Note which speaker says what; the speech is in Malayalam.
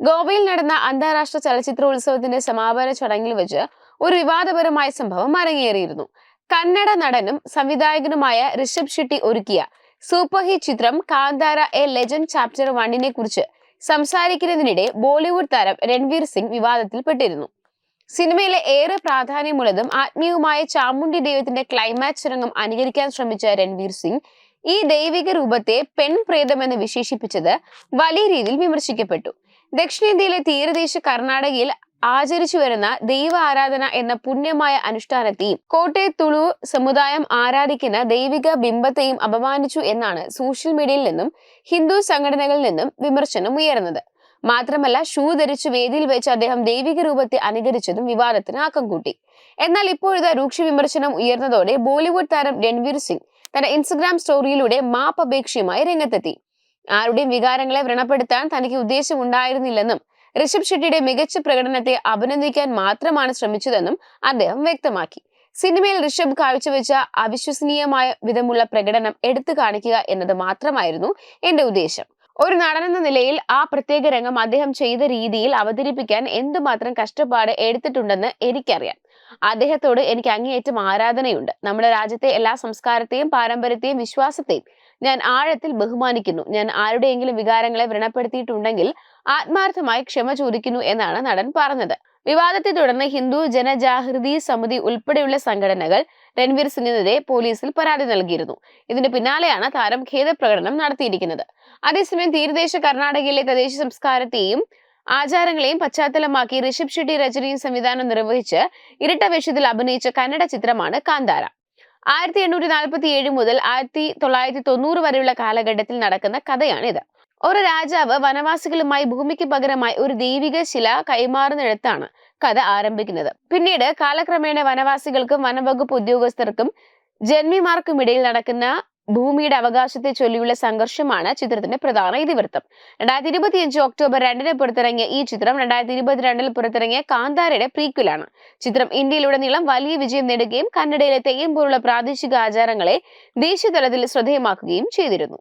Speaker 1: ഗോവയിൽ നടന്ന അന്താരാഷ്ട്ര ചലച്ചിത്രോത്സവത്തിന്റെ സമാപന ചടങ്ങിൽ വെച്ച് ഒരു വിവാദപരമായ സംഭവം അരങ്ങേറിയിരുന്നു. കന്നഡ നടനും സംവിധായകനുമായ ഋഷഭ് ഷെട്ടി ഒരുക്കിയ സൂപ്പർ ഹിറ്റ് ചിത്രം കാന്താര എ ലെജൻഡ് ചാപ്റ്റർ വണ്ണിനെ കുറിച്ച് സംസാരിക്കുന്നതിനിടെ ബോളിവുഡ് താരം രൺവീർ സിംഗ് വിവാദത്തിൽപ്പെട്ടിരുന്നു സിനിമയിലെ ഏറെ പ്രാധാന്യമുള്ളതും ആത്മീയവുമായ ചാമുണ്ഡി ദൈവത്തിന്റെ ക്ലൈമാക്സ് രംഗം അനുകരിക്കാൻ ശ്രമിച്ച രൺവീർ സിംഗ് ഈ ദൈവിക രൂപത്തെ പെൺ പ്രേതമെന്ന് വിശേഷിപ്പിച്ചത് വലിയ രീതിയിൽ വിമർശിക്കപ്പെട്ടു. ദക്ഷിണേന്ത്യയിലെ തീരദേശ കർണാടകയിൽ ആചരിച്ചു വരുന്ന ദൈവ ആരാധന എന്ന പുണ്യമായ അനുഷ്ഠാനത്തെയും കോട്ടയ തുളു സമുദായം ആരാധിക്കുന്ന ദൈവിക ബിംബത്തെയും അപമാനിച്ചു എന്നാണ് സോഷ്യൽ മീഡിയയിൽ നിന്നും ഹിന്ദു സംഘടനകളിൽ നിന്നും വിമർശനം ഉയർന്നത്. മാത്രമല്ല ഷൂ ധരിച്ച് വേദിയിൽ വെച്ച് അദ്ദേഹം ദൈവിക രൂപത്തെ അനുകരിച്ചതും വിവാദത്തിന് ആക്കം കൂട്ടി. എന്നാൽ ഇപ്പോഴത്തെ രൂക്ഷ വിമർശനം ഉയർന്നതോടെ ബോളിവുഡ് താരം രൺവീർ സിംഗ് തന്റെ ഇൻസ്റ്റഗ്രാം സ്റ്റോറിയിലൂടെ മാപ്പ് അപേക്ഷയുമായി രംഗത്തെത്തി. ആരുടെയും വികാരങ്ങളെ വ്രണപ്പെടുത്താൻ തനിക്ക് ഉദ്ദേശമുണ്ടായിരുന്നില്ലെന്നും ഋഷഭ് ഷെട്ടിയുടെ മികച്ച പ്രകടനത്തെ അഭിനന്ദിക്കാൻ മാത്രമാണ് ശ്രമിച്ചതെന്നും അദ്ദേഹം വ്യക്തമാക്കി. സിനിമയിൽ ഋഷഭ് കാഴ്ചവെച്ച അവിശ്വസനീയമായ വിധമുള്ള പ്രകടനം എടുത്തു കാണിക്കുക എന്നത് മാത്രമായിരുന്നു എന്റെ ഉദ്ദേശം. ഒരു നടനെന്ന നിലയിൽ ആ പ്രത്യേക രംഗം അദ്ദേഹം ചെയ്ത രീതിയിൽ അവതരിപ്പിക്കാൻ എന്തുമാത്രം കഷ്ടപ്പാട് എടുത്തിട്ടുണ്ടെന്ന് എനിക്കറിയാം. അദ്ദേഹത്തോട് എനിക്ക് അങ്ങേയറ്റം ആരാധനയുണ്ട്. നമ്മുടെ രാജ്യത്തെ എല്ലാ സംസ്കാരത്തെയും പാരമ്പര്യത്തെയും വിശ്വാസത്തെയും ഞാൻ ആഴത്തിൽ ബഹുമാനിക്കുന്നു. ഞാൻ ആരുടെയെങ്കിലും വികാരങ്ങളെ വ്രണപ്പെടുത്തിയിട്ടുണ്ടെങ്കിൽ ആത്മാർത്ഥമായി ക്ഷമ ചോദിക്കുന്നു എന്നാണ് നടൻ പറഞ്ഞത്. വിവാദത്തെ തുടർന്ന് ഹിന്ദു ജനജാഗൃതി സമിതി ഉൾപ്പെടെയുള്ള സംഘടനകൾ രൺവീർ സിംഗിനെതിരെ പോലീസിൽ പരാതി നൽകിയിരുന്നു. ഇതിന് പിന്നാലെയാണ് താരം ഖേദപ്രകടനം നടത്തിയിരിക്കുന്നത്. അതേസമയം തീരദേശ കർണാടകയിലെ തദ്ദേശ സംസ്കാരത്തെയും ആചാരങ്ങളെയും പശ്ചാത്തലമാക്കി ഋഷഭ് ഷെട്ടി രചനയും സംവിധാനം നിർവഹിച്ച് ഇരട്ട വേഷത്തിൽ അഭിനയിച്ച കന്നഡ ചിത്രമാണ് കാന്താര. ആയിരത്തി എണ്ണൂറ്റി നാൽപ്പത്തി ഏഴ് മുതൽ ആയിരത്തി തൊള്ളായിരത്തി തൊണ്ണൂറ് വരെയുള്ള കാലഘട്ടത്തിൽ നടക്കുന്ന കഥയാണിത്. ഒരു രാജാവ് വനവാസികളുമായി ഭൂമിക്ക് പകരമായി ഒരു ദൈവിക ശില കൈമാറുന്നിടത്താണ് കഥ ആരംഭിക്കുന്നത്. പിന്നീട് കാലക്രമേണ വനവാസികൾക്കും വനവകുപ്പ് ഉദ്യോഗസ്ഥർക്കും ജന്മിമാർക്കുമിടയിൽ നടക്കുന്ന ഭൂമിയുടെ അവകാശത്തെ ചൊല്ലിയുള്ള സംഘർഷമാണ് ചിത്രത്തിന്റെ പ്രധാന ഇതിവൃത്തം. രണ്ടായിരത്തി ഇരുപത്തിയഞ്ച് ഒക്ടോബർ രണ്ടിന് പുറത്തിറങ്ങിയ ഈ ചിത്രം രണ്ടായിരത്തി ഇരുപത്തിരണ്ടിൽ പുറത്തിറങ്ങിയ കാന്താരയുടെ പ്രീക്വലാണ്. ചിത്രം ഇന്ത്യയിലുടനീളം വലിയ വിജയം നേടുകയും കന്നഡയിലെ തെയ്യം പോലുള്ള പ്രാദേശിക ആചാരങ്ങളെ ദേശീയതലത്തിൽ ശ്രദ്ധേയമാക്കുകയും ചെയ്തിരുന്നു.